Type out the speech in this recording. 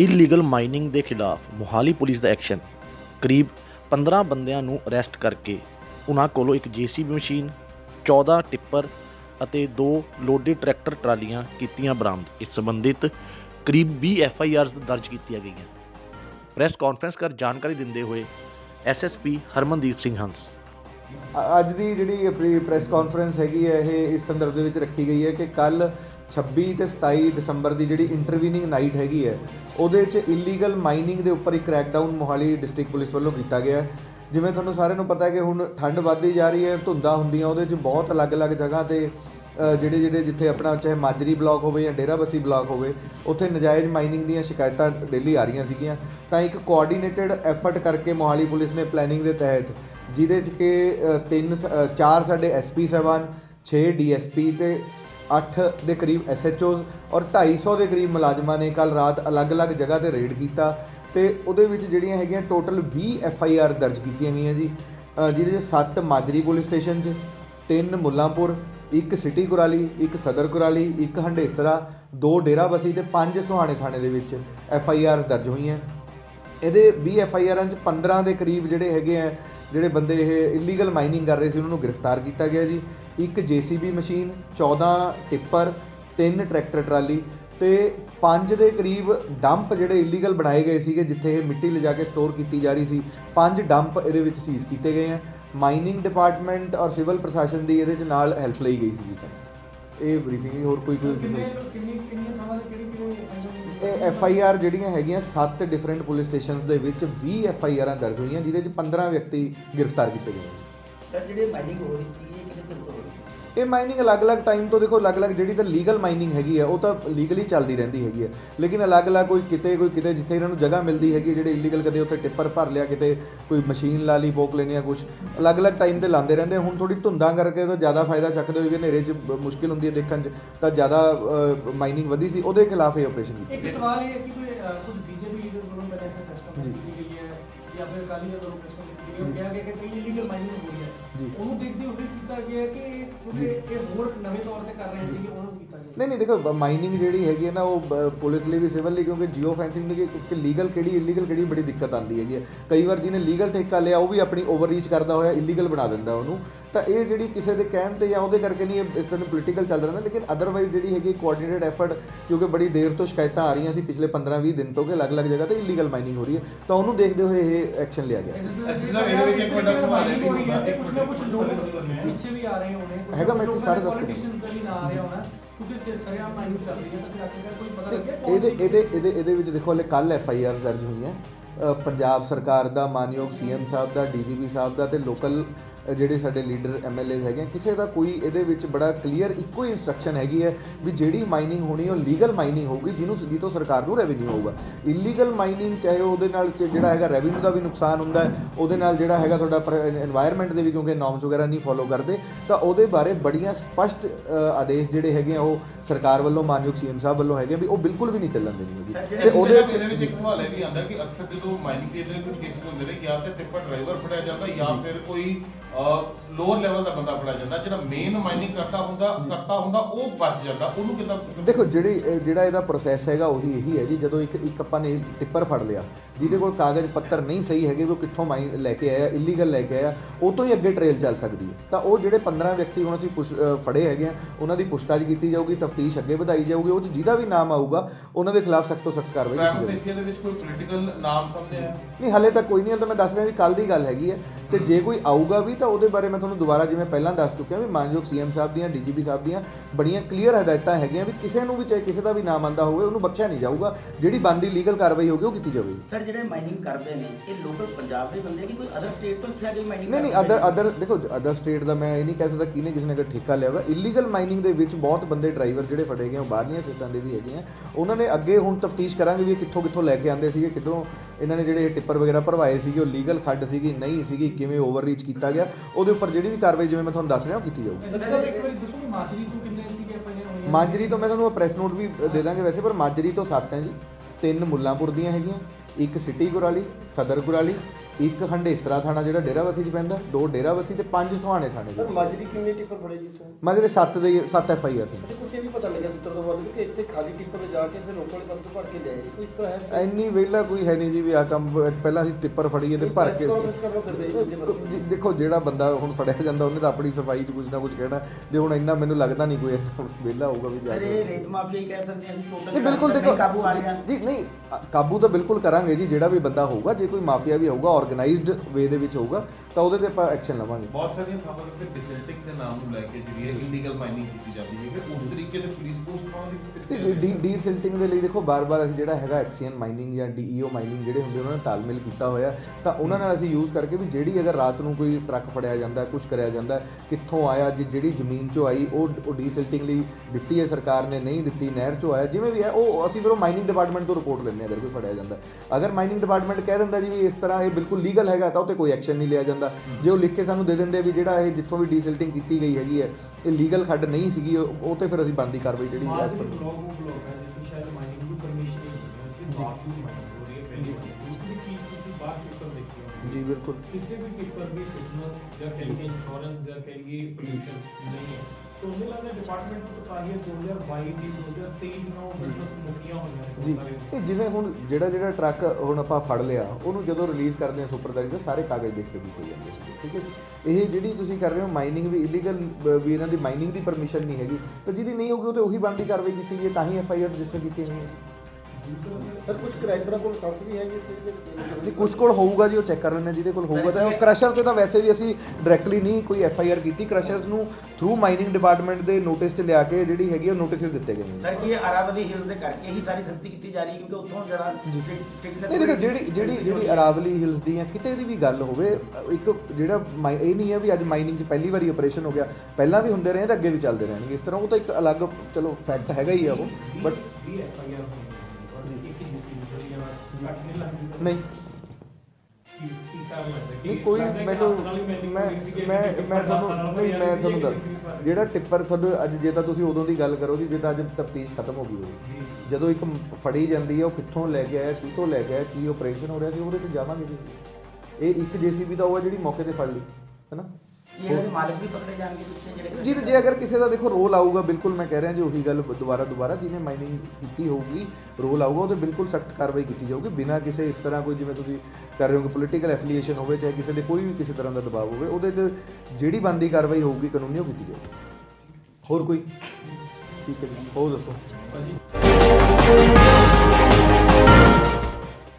Illegal mining ਦੇ ਖਿਲਾਫ Mohali police ਦਾ action. ਕਰੀਬ 15 ਬੰਦਿਆਂ ਨੂੰ ਅਰੈਸਟ ਕਰਕੇ ਉਹਨਾਂ ਕੋਲੋਂ ਇੱਕ ਜੀਸੀਬੀ ਮਸ਼ੀਨ 14 ਟਿੱਪਰ ਅਤੇ ਦੋ ਲੋਡਡ ਟਰੈਕਟਰ ਟਰਾਲੀਆਂ ਕੀਤੀਆਂ ਬਰਾਮਦ। ਇਸ ਸੰਬੰਧਿਤ ਕਰੀਬ 20 ਐਫ ਆਈ ਆਰਸ ਦਰਜ ਕੀਤੀਆਂ ਗਈਆਂ। ਪ੍ਰੈਸ ਕਾਨਫਰੰਸ ਕਰ ਜਾਣਕਾਰੀ ਦਿੰਦੇ ਹੋਏ ਐਸਐਸਪੀ ਹਰਮਨਦੀਪ ਸਿੰਘ ਹੰਸ। ਅ- ਅੱਜ ਦੀ ਜਿਹੜੀ ਆਪਣੀ ਪ੍ਰੈਸ ਕਾਨਫਰੰਸ ਹੈਗੀ ਹੈ, ਇਹ ਇਸ ਸੰਦਰਭ ਦੇ ਵਿੱਚ ਰੱਖੀ ਗਈ ਹੈ ਕਿ ਕੱਲ 26 ਤੇ 27 ਦਸੰਬਰ ਦੀ ਜਿਹੜੀ ਇੰਟਰਵੀਨਿੰਗ ਨਾਈਟ ਹੈਗੀ ਹੈ, ਉਹਦੇ 'ਚ ਇਲੀਗਲ ਮਾਈਨਿੰਗ ਦੇ ਉੱਪਰ ਇੱਕ ਕ੍ਰੈਕਡਾਊਨ ਮੋਹਾਲੀ ਡਿਸਟ੍ਰਿਕਟ ਪੁਲਿਸ ਵੱਲੋਂ ਕੀਤਾ ਗਿਆ ਜਿਵੇਂ ਤੁਹਾਨੂੰ ਸਾਰਿਆਂ ਨੂੰ ਪਤਾ ਹੈ ਕਿ ਹੁਣ ਠੰਡ ਵੱਧਦੀ ਜਾ ਰਹੀ ਹੈ, ਧੁੰਦਾਂ ਹੁੰਦੀਆਂ, ਉਹਦੇ 'ਚ ਬਹੁਤ ਅਲੱਗ-ਅਲੱਗ ਜਗ੍ਹਾ ਤੇ ਜਿਹੜੇ ਜਿਹੜੇ ਜਿੱਥੇ ਆਪਣਾ ਚਾਹੇ ਮਾਜਰੀ ਬਲਾਕ ਹੋਵੇ ਜਾਂ ਡੇਰਾਬੱਸੀ ਬਲਾਕ ਹੋਵੇ, ਉੱਥੇ ਨਜਾਇਜ਼ ਮਾਈਨਿੰਗ ਦੀਆਂ ਸ਼ਿਕਾਇਤਾਂ ਡੇਲੀ ਆ ਰਹੀਆਂ ਸੀਗੀਆਂ। ਤਾਂ ਇੱਕ ਕੋਆਰਡੀਨੇਟਡ ਐਫਰਟ ਕਰਕੇ ਮੋਹਾਲੀ ਪੁਲਿਸ ਨੇ ਪਲੈਨਿੰਗ ਦੇ ਤਹਿਤ ਜਿਹਦੇ 'ਚ ਕਿ ਤਿੰਨ ਸ- ਚਾਰ ਸਾਡੇ ਐਸਪੀ ਸਾਹਿਬਾਨ 6 ਡੀਐਸਪੀ ਤੇ 8 ਦੇ ਕਰੀਬ ਐਸਐਚਓਜ਼ ਔਰ 250 ਦੇ ਕਰੀਬ ਮੁਲਾਜ਼ਮਾਂ ਨੇ ਕੱਲ ਰਾਤ ਅਲੱਗ-ਅਲੱਗ ਜਗ੍ਹਾ ਤੇ ਰੇਡ ਕੀਤਾ ਤੇ ਉਹਦੇ ਵਿੱਚ ਜਿਹੜੀਆਂ ਹੈਗੀਆਂ ਟੋਟਲ 20 ਐਫਆਈਆਰ ਦਰਜ ਕੀਤੀਆਂ ਗਈਆਂ ਜੀ। ਜਿਹਦੇ 'ਚ 7 ਮਾਜਰੀ ਪੁਲਿਸ ਸਟੇਸ਼ਨ 'ਚ, ਤਿੰਨ ਮੁੱਲਾਂਪੁਰ, ਇੱਕ ਸਿਟੀ ਕੁਰਾਲੀ, ਇੱਕ ਸਦਰ ਕੁਰਾਲੀ, ਇੱਕ ਹੰਡੇਸਰਾ, ਦੋ ਡੇਰਾਬੱਸੀ ਤੇ ਪੰਜ ਸੁਹਾਣੇ ਥਾਣੇ ਦੇ ਵਿੱਚ ਐੱਫ ਆਈ ਆਰ ਦਰਜ ਹੋਈਆਂ। ਇਹਦੇ 20 ਐਫ ਆਈ ਆਰਾਂ ਚ 15 ਦੇ ਕਰੀਬ ਜਿਹੜੇ ਹੈਗੇ ਆ, ਜਿਹੜੇ ਬੰਦੇ ਇਹ ਇਲੀਗਲ ਮਾਈਨਿੰਗ ਕਰ ਰਹੇ ਸੀ, ਉਹਨਾਂ ਨੂੰ ਗ੍ਰਿਫਤਾਰ ਕੀਤਾ ਗਿਆ ਜੀ। ਇੱਕ ਜੀਸੀਬੀ ਮਸ਼ੀਨ 14 ਟਿੱਪਰ ਤਿੰਨ ਟਰੈਕਟਰ ਟਰਾਲੀ ਤੇ 5 ਦੇ ਕਰੀਬ ਡੰਪ ਜਿਹੜੇ ਇਲੀਗਲ ਬਣਾਏ ਗਏ ਸੀਗੇ ਜਿੱਥੇ ਇਹ ਮਿੱਟੀ ਲਿਜਾ ਕੇ ਸਟੋਰ ਕੀਤੀ ਜਾ ਰਹੀ ਸੀ। ਪੰਜ ਡੰਪ ਇਹਦੇ ਵਿੱਚ ਸੀਜ਼ ਕੀਤੇ ਗਏ ਆ। ਮਾਈਨਿੰਗ ਡਿਪਾਰਟਮੈਂਟ ਔਰ ਸਿਵਲ ਪ੍ਰਸ਼ਾਸਨ ਦੀ ਇਹਦੇ ਚ ਨਾਲ ਹੈਲਪ ਲਈ ਗਈ ਸੀ ਇਹ ਬਰੀਫਿੰਗ ਹੋਰ ਕੋਈ ਕੋਈ ਕਿੰਨੇ ਕਿੰਨੀ ਕਿੰਨੀਆਂ ਥਾਵਾਂ ਤੇ ਕਿਹੜੀ ਕਿਹੜੀ ਇਹ ਐਫ ਆਈ ਆਰ ਜਿਹੜੀਆਂ ਹੈਗੀਆਂ 7 ਡਿਫਰੈਂਟ ਪੁਲਿਸ ਸਟੇਸ਼ਨਸ ਦੇ ਵਿੱਚ 20 ਐਫ ਆਈ ਆਰਾਂ ਦਰਜ ਹੋਈਆਂ ਜਿਹਦੇ ਵਿੱਚ 15 ਵਿਅਕਤੀ ਗ੍ਰਿਫਤਾਰ ਕੀਤੇ ਗਏ ਸਰ ਜਿਹੜੇ ਮਾਈਨਿੰਗ ਹੋ ਰਹੀ ਸੀ ਇਹ ਕਿਹਦੇ ਤੋਂ ਹੋ ਰਹੀ ਸੀ ਇਹ ਮਾਈਨਿੰਗ ਅਲੱਗ-ਅਲੱਗ ਟਾਈਮ ਤੋਂ ਦੇਖੋ ਅਲੱਗ-ਅਲੱਗ ਜਿਹੜੀ ਤਾਂ ਲੀਗਲ ਮਾਈਨਿੰਗ ਹੈਗੀ ਹੈ ਉਹ ਤਾਂ ਲੀਗਲੀ ਚੱਲਦੀ ਰਹਿੰਦੀ ਹੈਗੀ ਹੈ ਲੇਕਿਨ ਅਲੱਗ-ਅਲੱਗ ਕੋਈ ਕਿਤੇ ਕੋਈ ਕਿਤੇ ਜਿੱਥੇ ਇਹਨਾਂ ਨੂੰ ਜਗ੍ਹਾ ਮਿਲਦੀ ਹੈਗੀ ਜਿਹੜੇ ਇਲੀਗਲ ਕਦੇ ਉੱਥੇ ਟਿੱਪਰ ਭਰ ਲਿਆ ਕਿਤੇ ਕੋਈ ਮਸ਼ੀਨ ਲਾ ਲਈ ਪੋਕ ਲੈਣੀ ਆ ਕੁਝ ਅਲੱਗ-ਅਲੱਗ ਟਾਈਮ ਤੇ ਲਾਉਂਦੇ ਰਹਿੰਦੇ ਹੁਣ ਥੋੜੀ ਧੁੰਦਾਂ ਕਰਕੇ ਤਾਂ ਜ਼ਿਆਦਾ ਫਾਇਦਾ ਚੱਕਦੇ ਹੋਏ ਹਨੇਰੇ 'ਚ ਮੁਸ਼ਕਿਲ ਹੁੰਦੀ ਹੈ ਦੇਖਣ 'ਚ ਤਾਂ ਜ਼ਿਆਦਾ ਮਾਈਨਿੰਗ ਵਧੀ ਸੀ ਉਹਦੇ ਖਿਲਾਫ ਇਹ ਆਪਰੇਸ਼ਨ ਕੀਤਾ। ਇੱਕ ਸਵਾਲ ਇਹ ਹੈ ਕਿ ਕੋਈ ਕੁਝ ਬੀਜੇਪੀ ਲੀਡਰ ਵੱਲੋਂ ਪਹਿਲਾਂ ਕਾਨਫਰੰਸ ਕੀਤੀ ਗਈ ਹੈ ਜਾਂ ਫਿਰ ਵੱਲੋਂ ਪ੍ਰੈਸ ਕਾਨਫਰੰਸ ਕੀਤੀ ਗਈ ਹੈ ਉਹ ਕਿਹਾ ਗਿਆ ਕਿ ਕਈ ਇਲੀਗਲ ਮਾਈਨਿੰਗ ਹੋ। ਰਹੀ ਉਹਨੂੰ ਦੇਖਦੇ ਹੋਏ ਕੀਤਾ ਗਿਆ ਕਿ ਕਿਉਂਕਿ ਇਹ ਹੋਰ ਨਵੇਂ ਤੌਰ ਤੇ ਕਰ ਰਹੇ ਸੀਗੇ ਉਹਨੂੰ ਨਹੀਂ ਨਹੀਂ ਦੇਖੋ ਮਾਈਨਿੰਗ ਜਿਹੜੀ ਹੈਗੀ ਹੈ ਨਾ ਉਹ ਪੁਲਿਸ ਲਈ ਵੀ ਸਿਵਲ ਲਈ ਕਿਉਂਕਿ ਜੀਓ ਫੈਂਸਿੰਗ ਦੀ ਕਿ ਲੀਗਲ ਕਿਹੜੀ ਇਲੀਗਲ ਕਿਹੜੀ ਬੜੀ ਦਿੱਕਤ ਆਉਂਦੀ ਹੈਗੀ ਹੈ। ਕਈ ਵਾਰ ਜਿਹਨੇ ਲੀਗਲ ਠੇਕਾ ਲਿਆ ਉਹ ਵੀ ਆਪਣੀ ਓਵਰਰੀਚ ਕਰਦਾ ਹੋਇਆ ਇਲੀਗਲ ਬਣਾ ਦਿੰਦਾ ਉਹਨੂੰ। ਤਾਂ ਇਹ ਜਿਹੜੀ ਕਿਸੇ ਦੇ ਕਹਿਣ ਤੇ ਜਾਂ ਉਹਦੇ ਕਰਕੇ ਨਹੀਂ ਇਹ ਇਸ ਤਰ੍ਹਾਂ ਪੋਲੀਟੀਕਲ ਚੱਲ ਰਿਹਾ ਲੇਕਿਨ ਅਦਰਵਾਈਜ਼ ਜਿਹੜੀ ਹੈਗੀ ਕੋਆਰਡੀਨੇਟਡ ਐਫਰਟ ਕਿਉਂਕਿ ਬੜੀ ਦੇਰ ਤੋਂ ਸ਼ਿਕਾਇਤਾਂ ਆ ਰਹੀਆਂ ਸੀ ਪਿਛਲੇ 15-20 ਦਿਨ ਤੋਂ ਕਿ ਅਲੱਗ-ਅਲੱਗ ਜਗ੍ਹਾ ਤੇ ਇਲੀਗਲ ਮਾਈਨਿੰਗ ਹੋ ਰਹੀ ਹੈ। ਤਾਂ ਉਹਨੂੰ ਦੇਖਦੇ ਹੋਏ ਇਹ ਐਕਸ਼ਨ ਲਿਆ ਗਿਆ। ਅਸੀਂ ਸਾਹਿਬ, ਇਹਦੇ ਵਿੱਚ ਇੱਕ ਵੱਡਾ ਸਵਾਲ ਹੈ ਹੋ ਰਹੀ ਹੈ ਤੇ ਇੱਕ ਕੁਝ ਨਾ ਕੁਝ ਵੱਡੀ ਲੋਕ ਗੱਲ ਹੈ। ਪਿੱਛੇ ਵੀ ਆ ਰਹੇ ਹੋਣੇ ਕੁਝ ਹੈਗਾ, ਮੈਂ ਲੋਕਾਂ ਸਾਰੇ ਦੱਸ ਨਾਂ ਰਿਹਾ ਕਿਉਂਕਿ ਸ- ਸਰਿਆਮ ਮਾਈਨਿੰਗ ਚੱਲ ਰਹੀ ਹੈ ਤਾਂ ਫਿਰ ਆਖਿਰਕਾਰ ਕੋਈ ਪਤਾ ਲੱਗਿਆ ਕੌਣ ਇਹਦੇ ਸੀ? ਇਹਦੇ ਇਹਦੇ ਇਹਦੇ ਵਿੱਚ ਦੇਖੋ ਹਲੇ ਕੱਲ ਐਫ ਆਈ ਆਰ ਦਰਜ ਹੋਈਆਂ ਅ, ਪੰਜਾਬ ਸਰਕਾਰ ਦਾ ਮਾਨਯੋਗ ਸੀਐਮ ਸਾਹਿਬ ਦਾ ਡੀਜੀਪੀ ਸਾਹਿਬ ਦਾ ਤੇ ਲੋਕਲ ਜਿਹੜੇ ਸਾਡੇ ਲੀਡਰ ਐਮਐਲਏਜ਼ ਹੈਗੇ ਕਿਸੇ ਦਾ ਕੋਈ ਇਹਦੇ ਵਿੱਚ ਬੜਾ ਕਲੀਅਰ ਇੱਕੋ ਹੀ ਇਨਸਟਰਕਸ਼ਨ ਹੈਗੀ ਹੈ ਵੀ ਜਿਹੜੀ ਮਾਈਨਿੰਗ ਹੋਣੀ ਉਹ ਲੀਗਲ ਮਾਈਨਿੰਗ ਹੋਊਗੀ ਜਿਹਨੂੰ ਸਿੱਧੀ ਤੋਂ ਸਰਕਾਰ ਨੂੰ ਰੈਵਨਿਊ ਹੋਊਗਾ। ਇਲੀਗਲ ਮਾਈਨਿੰਗ ਚਾਹੇ ਉਹਦੇ ਨਾਲ ਜਿਹੜਾ ਹੈਗਾ ਰੈਵਨਿਊ ਦਾ ਵੀ ਨੁਕਸਾਨ ਹੁੰਦਾ ਹੈ ਉਹਦੇ ਨਾਲ ਜਿਹੜਾ ਹੈਗਾ ਤੁਹਾਡਾ এনवायरमेंट ਦੇ ਵੀ ਕਿਉਂਕਿ ਨਾਰਮਸ ਵਗੈਰਾ ਨਹੀਂ ਫੋਲੋ ਕਰਦੇ ਤਾਂ ਉਹਦੇ ਬਾਰੇ ਬੜੀਆਂ ਸਪਸ਼ਟ ਆਦੇਸ਼ ਜਿਹੜੇ ਹੈਗੇ ਆ ਉਹ ਸਰਕਾਰ ਵੱਲੋਂ ਮਾਨਯੋਗ ਸੀਐਮ ਸਾਹਿਬ ਵੱਲੋਂ ਹੈਗੇ ਵੀ ਉਹ ਬਿਲਕੁਲ ਵੀ ਨਹੀਂ ਚੱਲਣ ਦੇਣੀ ਹੈਗੀ ਤੇ ਉਹਦੇ ਵਿੱਚ ਇੱਕ ਸਵਾਲ ਇਹ ਵੀ ਆਉਂਦਾ ਕਿ ਅਕਸਰ ਜਦੋਂ ਮਾਈਨਿੰਗ ਦੇ ਅੰਦਰ ਕੁਝ ਕੇਸ ਹੁੰਦੇ ਨੇ ਜਾਂ ਫਿਰ ਟਿੱਪਰ ਡਰਾਈਵਰ ਫੜਿਆ ਜਾਂਦਾ ਜਾਂ ਫਿਰ ਕੋਈ ਲੋਅਰ ਲੈਵਲ ਦਾ ਬੰਦਾ ਫੜਿਆ ਜਾਂਦਾ ਜਿਹੜਾ ਮੇਨ ਮਾਈਨਿੰਗ ਕਰਦਾ ਹੁੰਦਾ ਕਰਤਾ ਹੁੰਦਾ ਉਹ ਬਚ ਜਾਂਦਾ। ਉਹਨੂੰ ਕਿੱਦਾਂ ਦੇਖੋ ਜਿਹੜੀ ਜਿਹੜਾ ਇਹਦਾ ਪ੍ਰੋਸੈਸ ਹੈਗਾ ਉਹੀ ਇਹੀ ਹੈ ਜੀ। ਜਦੋਂ ਇੱਕ ਇੱਕ ਆਪਾਂ ਨੇ ਟਿੱਪਰ ਫੜ ਲਿਆ ਜਿਹਦੇ ਕੋਲ ਕਾਗਜ਼ ਪੱਤਰ ਨਹੀਂ ਸਹੀ ਹੈਗੇ ਉਹ ਕਿੱਥੋਂ ਮਾਈਨ ਲੈ ਕੇ ਆਇਆ ਇਲੀਗਲ ਲੈ ਕੇ ਆਇਆ ਉਹ ਤੋਂ ਹੀ ਅੱਗੇ ਟ੍ਰੇਲ ਚੱਲ ਸਕਦੀ ਹੈ। ਤਾਂ ਉਹ ਜਿਹੜੇ 15 ਵਿਅਕਤੀ ਹੁਣ ਅਸੀਂ ਫੜੇ ਹੈਗੇ ਆ ਉਹਨਾਂ ਦੀ ਪੁੱਛਤਾਛ ਕੀਤੀ ਜਾਊਗੀ ਤਫਤੀਸ਼ ਅੱਗੇ ਵਧਾਈ ਜਾਊਗੀ ਉਹ ਜਿਹਦਾ ਵੀ ਨਾਮ ਆਊਗਾ ਉਹਨਾਂ ਦੇ ਖਿਲਾਫ ਸਖਤ ਤੋਂ ਸਖਤ ਕਾਰਵਾਈ ਕੀਤੀ ਜਾਊਗੀ। ਦੇ ਵਿੱਚ ਕੋਈ ਪੋਲੀਟੀਕਲ ਨਾਮ ਸਾਹਮਣੇ ਆਇਆ? ਨਹੀਂ ਹਲੇ ਤੱਕ ਕੋਈ ਨਹੀਂ ਹਲੇ ਤਾਂ ਮੈਂ ਦੱਸ ਰਿਹਾ ਵੀ ਕੱਲ ਦੀ ਗੱਲ ਹੈਗੀ ਹੈ। ਤੇ ਜੇ ਕੋਈ ਆਊਗਾ ਵੀ ਤਾਂ ਉਹਦੇ ਬਾਰੇ ਮੈਂ ਤੁਹਾਨੂੰ ਦੁਬਾਰਾ ਜਿਵੇਂ ਪਹਿਲਾਂ ਦੱਸ ਚੁੱਕਿਆ ਵੀ ਮਾਨਯੋਗ ਸੀਐਮ ਸਾਹਿਬ ਦੀਆਂ ਡੀਜੀਪੀ ਸਾਹਿਬ ਦੀਆਂ ਬੜੀਆਂ ਕਲੀਅਰ ਹਦਾਇਤਾਂ ਹੈਗੀਆਂ ਵੀ ਕਿਸੇ ਨੂੰ ਵੀ ਚਾਹੇ ਕਿਸੇ ਦਾ ਵੀ ਨਾਮ ਆਂਦਾ ਹੋਵੇ ਉਹਨੂੰ ਬਖਸ਼ਿਆ ਨਹੀਂ ਜਾਊਗਾ। ਜਿਹੜੀ ਬੰਦੀ ਲੀਗਲ ਕਾਰਵਾਈ ਹੋਊਗੀ ਉਹ ਕੀਤੀ ਜਾਵੇਗੀ। ਸਰ ਜਿਹੜੇ ਮਾਈਨਿੰਗ ਕਰਦੇ ਨੇ ਇਹ ਲੋਕਲ ਪੰਜਾਬ ਦੇ ਬੰਦੇ ਕਿ ਕੋਈ ਅਦਰ ਸਟੇਟ ਤੋਂ ਇੱਥੇ ਕੋਈ ਮਾਈਨਿੰਗ ਨਹੀਂ ਨਹੀਂ ਅਦਰ ਅਦਰ ਦੇਖੋ ਅਦਰ ਸਟੇਟ ਦਾ ਮੈਂ ਇਹ ਨਹੀਂ ਕਹਿ ਸਕਦਾ ਕਿਹਨੇ ਕਿਸੇ ਨੇ ਅਗਰ ਠੇਕਾ ਲਿਆ ਹੋਗਾ ਇਲੀਗਲ ਮਾਈਨਿੰਗ ਦੇ ਵਿੱਚ ਬਹੁਤ ਬੰਦੇ ਡਰਾਈਵਰ ਜਿਹੜੇ ਫੜੇ ਗਏ ਉਹ ਬਾਹਰਲੀਆਂ ਸਟੇਟਾਂ ਦੇ ਵੀ ਹੈਗੇ ਆ। ਉਹਨਾਂ ਨੇ ਅੱਗੇ ਹੁਣ ਤਫਤੀਸ਼ ਕਰਾਂਗੇ ਵੀ ਇਹ ਕਿੱਥੋਂ ਕਿੱਥੋਂ ਲੈ ਕੇ ਆਂਦੇ ਸੀਗੇ ਕਿੱਧਰੋਂ ਇਹਨਾਂ ਨੇ ਜਿਹੜੇ ਟਿੱਪਰ ਵਗੈਰਾ ਭਰਵਾਏ ਸੀਗੇ ਉਹ ਲੀਗਲ ਖੱਡ ਸੀਗੀ ਨਹੀਂ ਸੀਗੀ ਕਿਵੇਂ ਓਵਰਰੀਚ ਕੀਤਾ ਗਿਆ ਉਹਦੇ ਉੱਪਰ ਜਿਹੜੀ ਵੀ ਕਾਰਵਾਈ ਜਿਵੇਂ ਮੈਂ ਤੁਹਾਨੂੰ ਦੱਸ ਰਿਹਾ ਉਹ ਕੀਤੀ ਜਾਊਗੀ। ਸਰ ਇੱਕ ਵਾਰੀ ਦੱਸੋ ਕਿ ਮਾਜਰੀ ਤੋਂ ਕਿੰਨੇ ਸੀਗੇ ਐਫਆਈਆਰ ਹੋਈਆਂ ਮਾਜਰੀ ਤੋਂ ਮੈਂ ਤੁਹਾਨੂੰ ਪ੍ਰੈਸ ਨੋਟ ਵੀ ਦੇ ਦਾਂਗੇ ਵੈਸੇ ਪਰ ਮਾਜਰੀ ਤੋਂ 7 ਹੈ ਜੀ। ਤਿੰਨ ਮੁੱਲਾਂਪੁਰ ਦੀਆਂ ਹੈਗੀਆਂ ਇੱਕ ਸਿਟੀ ਗੁਰਾਲੀ ਸਦਰ ਗੁਰਾਲੀ ਇੱਕ ਹੰਡੇਸਰਾ ਥਾਣਾ ਜਿਹੜਾ ਡੇਰਾਬੱਸੀ 'ਚ ਪੈਂਦਾ ਦੋ ਡੇਰਾਬੱਸੀ ਤੇ ਪੰਜ ਸੁਹਾਣੇ ਥਾਣੇ ਸਰ ਮਾਜਰੀ ਕਿੰਨੇ ਟਿੱਪਰ ਫੜੇ ਜੀ ਮਾਜਰੇ 7 ਦੇ 7 ਐਫ ਆਈ ਆਰ ਸੀ ਇਹ ਵੀ ਪਤਾ ਲੱਗਿਆ ਸੂਤਰ ਤੋਂ ਬਾਅਦ ਕਿ ਇੱਥੇ ਖਾਲੀ ਟਿੱਪਰ ਤੇ ਜਾ ਕੇ ਫਿਰ ਲੋਕਾਂ ਵਾਲੇ ਪਾਸੇ ਤੋਂ ਭਰ ਕੇ ਲਿਆਏ ਜੀ। ਕੋਈ ਇਸ ਤਰ੍ਹਾਂ ਹੈ ਸਰ? ਇੰਨੀ ਵਿਹਲਾ ਕੋਈ ਹੈ ਨਹੀਂ ਜੀ ਵੀ ਆ ਕੰਮ ਪਹਿਲਾਂ ਅਸੀਂ ਟਿੱਪਰ ਫੜੀਏ ਤੇ ਭਰ ਕੇ ਜੀ। ਜੀ, ਦੇਖੋ ਜਿਹੜਾ ਬੰਦਾ ਹੁਣ ਫੜਿਆ ਜਾਂਦਾ ਉਹਨੇ ਤਾਂ ਆਪਣੀ ਸਫ਼ਾਈ 'ਚ ਕੁਝ ਨਾ ਕੁਝ ਕਹਿਣਾ। ਜੇ ਹੁਣ ਇੰਨਾ ਮੈਨੂੰ ਲੱਗਦਾ ਨਹੀਂ ਕੋਈ ਇੰਨਾ ਵਿਹਲਾ ਹੋਊਗਾ ਵੀ ਜਾ ਸਰ ਕੇ। ਇਹ ਰੇਤ ਮਾਫੀਆ ਹੀ ਕਹਿ ਸਕਦੇ ਹਾਂ ਅਸੀਂ ਟੋਟਲ ਨਹੀਂ ਬਿਲਕੁਲ ਦੇਖੋ ਕਾਬੂ ਆ ਰਿਹਾ ਜੀ ਨਹੀਂ ਅ, ਕਾਬੂ ਤਾਂ ਬਿਲਕੁਲ ਕਰਾਂਗੇ ਜੀ ਜਿਹੜਾ ਵੀ ਬੰਦਾ ਹੋਊਗਾ ਜੇ ਕੋਈ ਮਾਫੀਆ ਵੀ ਹੋਊਗਾ ਆਰਗੇਨਾਈਜ਼ਡ ਵੇ ਦੇ ਵਿੱਚ ਹੋਊਗਾ। ਤਾਂ ਉਹਦੇ ਤੇ ਆਪਾਂ ਐਕਸ਼ਨ ਲਵਾਂਗੇ। ਬਹੁਤ ਸਾਰੀਆਂ ਥਾਵਾਂ ਤੇ ਡਿਸਲਟਿੰਗ ਦੇ ਨਾਮ ਨੂੰ ਲੈ ਕੇ ਜਿਹੜੀ ਹੈ ਇਲੀਗਲ ਮਾਈਨਿੰਗ ਕੀਤੀ ਜਾਂਦੀ ਹੈ। ਕਿ ਉਸ ਤਰੀਕੇ ਦੇ ਪੁਲਿਸ ਉਸ ਥਾਂ ਦੀ ਤੇ ਸਥਿਤੀ ਡੀ ਡੀ ਸਿਲਟਿੰਗ ਦੇ ਲਈ ਦੇਖੋ ਬਾਰ-ਬਾਰ ਅਸੀਂ ਜਿਹੜਾ ਹੈਗਾ ਐਕਸੀਅਨ ਮਾਈਨਿੰਗ ਜਾਂ ਡੀਈਓ ਮਾਈਨਿੰਗ ਜਿਹੜੇ ਹੁੰਦੇ ਉਹਨਾਂ ਨਾਲ ਤਾਲਮੇਲ ਕੀਤਾ ਹੋਇਆ ਤਾਂ ਉਹਨਾਂ ਨਾਲ ਅਸੀਂ ਯੂਜ਼ ਕਰਕੇ ਵੀ ਜਿਹੜੀ ਅਗਰ ਰਾਤ ਨੂੰ ਕੋਈ ਟਰੱਕ ਫੜਿਆ ਜਾਂਦਾ ਕੁਝ ਕਰਿਆ ਜਾਂਦਾ ਕਿੱਥੋਂ ਆਇਆ ਜਿ- ਜਿਹੜੀ ਜ਼ਮੀਨ 'ਚੋਂ ਆਈ ਉਹ ਉਹ ਡੀ ਸਿਲਟਿੰਗ ਲਈ ਦਿੱਤੀ ਹੈ ਸਰਕਾਰ ਨੇ ਨਹੀਂ ਦਿੱਤੀ ਨਹਿਰ 'ਚੋਂ ਆਇਆ ਜਿਵੇਂ ਵੀ ਹੈ ਉਹ ਅਸੀਂ ਫਿਰ ਉਹ ਮਾਈਨਿੰਗ ਡਿਪਾਰਟਮੈਂਟ ਤੋਂ ਰਿਪੋਰਟ ਲੈਂਦੇ ਹਾਂ ਅਗਰ ਕੋਈ ਫੜਿਆ ਜਾਂਦਾ। ਅਗਰ ਮਾਈਨਿੰਗ ਡਿਪਾਰਟਮੈਂਟ ਕਹਿ ਦਿੰਦਾ ਜੀ ਵੀ ਇਸ ਤਰ੍ਹਾਂ ਇਹ ਬਿਲਕੁਲ ਲੀਗਲ ਹੈਗਾ ਤਾਂ ਉਹ ਤੇ ਕੋਈ ਐਕਸ਼ਨ ਨਹੀਂ ਲਿਆ ਜਾਂਦਾ। ਜਾਂਦਾ। ਜੇ ਉਹ ਲਿਖ ਕੇ ਸਾਨੂੰ ਦੇ ਦਿੰਦੇ ਵੀ ਜਿਹੜਾ ਇਹ ਜਿੱਥੋਂ ਵੀ ਡੀਸਿਲਟਿੰਗ ਕੀਤੀ ਗਈ ਹੈਗੀ ਹੈ ਇਹ ਲੀਗਲ ਖੱਡ ਨਹੀਂ ਸੀਗੀ ਉਹ ਤੇ ਫਿਰ ਅਸੀਂ ਬੰਦੀ ਕਾਰਵਾਈ ਜਿਹੜੀ ਇਸ ਪਰ ਜੀ। ਬਿਲकुल ਕਿਸੇ ਵੀ ਪੇਪਰ ਵੀ ਫਿਟਨੈਸ ਜਾਂ ਕੈਂਕੇ ਇੰਸ਼ੋਰੈਂਸ ਜਾਂ ਕੈਂਕੇ ਪੋਲੂਸ਼ਨ ਨਹੀਂ ਹੈ। ਜੀ। ਇਹ ਜਿਵੇਂ ਹੁਣ ਜਿਹੜਾ ਜਿਹੜਾ ਟਰੱਕ ਹੁਣ ਆਪਾਂ ਫੜ ਲਿਆ ਉਹਨੂੰ ਜਦੋਂ ਰਿਲੀਜ਼ ਕਰਦੇ ਆ ਸੁਪਰਦਾਰੀ ਸਾਰੇ ਕਾਗਜ਼ ਦੇਖ ਕੇ ਵੀ ਜਾਂਦੇ ਠੀਕ ਹੈ ਇਹ ਜਿਹੜੀ ਤੁਸੀਂ ਕਰ ਰਹੇ ਹੋ ਮਾਈਨਿੰਗ ਵੀ ਇਲੀਗਲ ਵੀ ਇਹਨਾਂ ਦੀ ਮਾਈਨਿੰਗ ਦੀ ਪਰਮਿਸ਼ਨ ਨਹੀਂ ਹੈਗੀ। ਤਾਂ ਜਿਹਦੀ ਨਹੀਂ ਹੋਗੀ ਉਹ ਤੇ ਉਹੀ ਬੰਦੀ ਕਾਰਵਾਈ ਕੀਤੀ ਗਈ ਤਾਂ ਹੀ ਐਫ ਆਈ ਆਰ ਰਜਿਸਟਰ ਕੀਤੀ ਹੋਈ ਹੈ ਸਰ ਕੁਝ ਕ੍ਰਾਈਸਰਾਂ ਕੋਲ ਲਾਇਸੈਂਸ ਵੀ ਹੈ ਜੀ ਕੁਝ ਕੋਲ ਹੋਊਗਾ ਜੀ ਉਹ ਚੈੱਕ ਕਰ ਲੈਣੇ ਜਿਹਦੇ ਕੋਲ ਹੋਊਗਾ ਤਾਂ ਕ੍ਰਸ਼ਰ ਤੇ ਤਾਂ ਵੈਸੇ ਵੀ ਅਸੀਂ ਡਾਇਰੈਕਟਲੀ ਨਹੀਂ ਕੋਈ ਐਫ ਆਈ ਆਰ ਕੀਤੀ। ਕ੍ਰਸ਼ਰਸ ਨੂੰ ਥਰੂ ਮਾਈਨਿੰਗ ਡਿਪਾਰਟਮੈਂਟ ਦੇ ਨੋਟਿਸ 'ਚ ਲਿਆ ਕੇ ਜਿਹੜੀ ਹੈਗੀ ਉਹ ਨੋਟਿਸ ਦਿੱਤੇ ਗਏ ਨੇ। ਸਰ ਕੀ ਇਹ ਅਰਾਵਲੀ ਹਿਲਸ ਦੇ ਕਰਕੇ ਹੀ ਸਾਰੀ ਸਖਤੀ ਕੀਤੀ ਜਾ ਰਹੀ ਕਿਉਂਕਿ ਉੱਥੋਂ ਜਰਾ ਨਹੀਂ ਦੇਖੋ ਜਿਹੜੀ ਜਿਹੜੀ ਜਿਹੜੀ ਅਰਾਵਲੀ ਹਿਲਸ ਦੀਆਂ ਕਿਤੇ ਦੀ ਵੀ ਗੱਲ ਹੋਵੇ ਇੱਕ ਜਿਹੜਾ ਇਹ ਨਹੀਂ ਹੈ ਵੀ ਅੱਜ ਮਾਈਨਿੰਗ 'ਚ ਪਹਿਲੀ ਵਾਰੀ ਆਪਰੇਸ਼ਨ ਹੋ ਗਿਆ। ਪਹਿਲਾਂ ਵੀ ਹੁੰਦੇ ਰਹੇ ਤਾਂ ਅੱਗੇ ਵੀ ਚੱਲਦੇ ਰਹਿਣਗੇ। ਇਸ ਤਰ੍ਹਾਂ ਉਹ ਤਾਂ ਇੱਕ ਅਲੱਗ ਚਲੋ ਫੈਕਟ ਹੈਗਾ ਹੀ ਆ ਉਹ ਬਟ ਨਹੀਂ। ਨਹੀਂ, ਕੋਈ ਮੈਨੂੰ ਮੈਂ ਮੈਂ ਮੈਂ ਤੁਹਾਨੂੰ ਨਹੀਂ, ਮੈਂ ਤੁਹਾਨੂੰ ਦੱਸ ਜਿਹੜਾ ਟਿੱਪਰ ਤੁਹਾਨੂੰ ਅੱਜ ਜੇ ਤਾਂ ਤੁਸੀਂ ਉਦੋਂ ਦੀ ਗੱਲ ਕਰੋ ਜੀ ਜੇ ਤਾਂ ਅੱਜ ਤਫਤੀਸ਼ ਖਤਮ ਹੋ ਗਈ ਹੋਵੇ ਜਦੋਂ ਇੱਕ ਫੜੀ ਜਾਂਦੀ ਹੈ, ਉਹ ਕਿੱਥੋਂ ਲੈ ਕੇ ਆਇਆ ਕਿਤੋਂ ਲੈ ਕੇ ਆਇਆ, ਕੀ ਆਪਰੇਸ਼ਨ ਹੋ ਰਿਹਾ ਸੀ, ਉਹਦੇ ਤੇ ਜਾਵਾਂਗੇ ਜੀ। ਇਹ ਇੱਕ ਜੀਸੀਬੀ ਤਾਂ ਉਹ ਹੈ ਜਿਹੜੀ ਮੌਕੇ ਤੇ ਫੜ ਲਈ, ਹੈਨਾ? ਇਹ ਇਹਦੇ ਮਾਲਕ ਵੀ ਪਕੜੇ ਜਾਣਗੇ ਪਿੱਛੇ ਜਿਹੜੇ ਜੀ ਤੇ ਜੇ ਅਗਰ ਕਿਸੇ ਦਾ ਦੇਖੋ ਰੋਲ ਆਊਗਾ, ਬਿਲਕੁਲ ਮੈਂ ਕਹਿ ਰਿਹਾ ਜੀ ਉਹੀ ਗੱਲ ਦੁਬਾਰਾ ਦੁਬਾਰਾ ਜਿਹਨੇ ਮਾਈਨਿੰਗ ਕੀਤੀ ਹੋਊਗੀ, ਰੋਲ ਆਊਗਾ ਉਹਦੇ ਬਿਲਕੁਲ ਸਖਤ ਕਾਰਵਾਈ ਕੀਤੀ ਜਾਊਗੀ, ਬਿਨਾਂ ਕਿਸੇ ਇਸ ਤਰ੍ਹਾਂ ਕੋਈ ਜਿਵੇਂ ਤੁਸੀਂ ਕਰ ਰਹੇ ਹੋ ਕਿ ਪੋਲੀਟੀਕਲ ਐਫੀਲੀਏਸ਼ਨ ਹੋਵੇ, ਚਾਹੇ ਕਿਸੇ ਦੇ ਕੋਈ ਵੀ ਕਿਸੇ ਤਰ੍ਹਾਂ ਦਾ ਦਬਾਅ ਹੋਵੇ, ਉਹਦੇ ਤੇ ਜਿਹੜੀ ਬੰਦੀ ਕਾਰਵਾਈ ਹੋਊਗੀ ਕਾਨੂੰਨੀ, ਉਹ ਕੀਤੀ ਜਾਊਗੀ। ਹੋਰ ਕੋਈ? ਠੀਕ ਹੈ ਜੀ, ਹੋਰ ਦੱਸੋ।